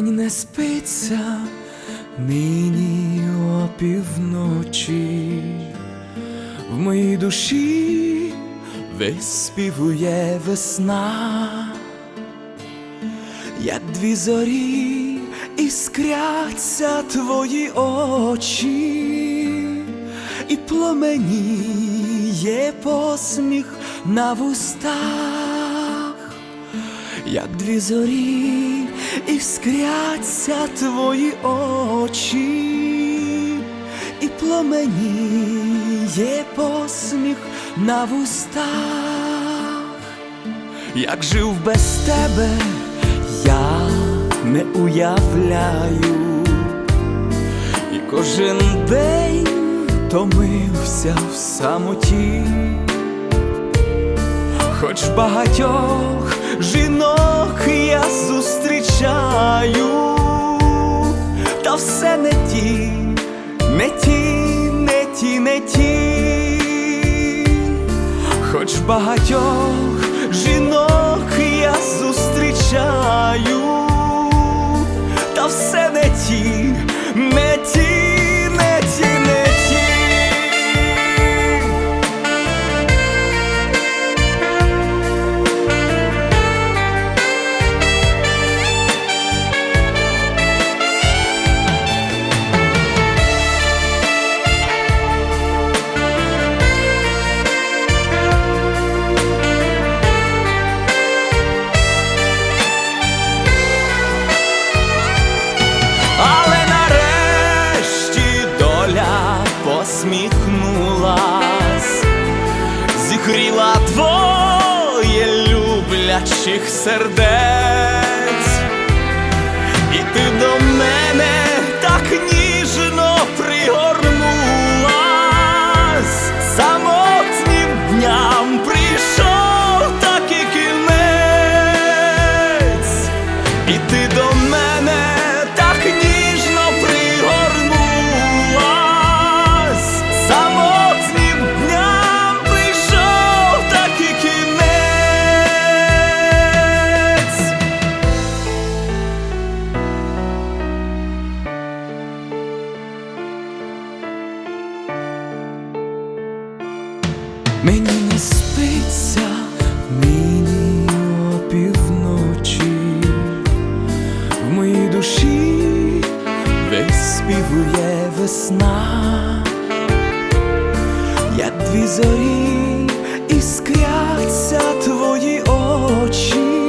не спиться нині опівночі, в моїй душі виспівує весна, як дві зорі іскряться твої очі, і пломеніє посміх на вустах. Як дві зорі іскряться твої очі, і пломеніє посміх на вустах, як жив без тебе, я не уявляю, і кожен день томився в самоті. Хоч багатьох жінок багатьох жінок зігріла твоє люблячих сердець, і ти до Мені не спиться, мені опівночі, в моїй душі весь співує весна, як дві зорі іскряться твої очі.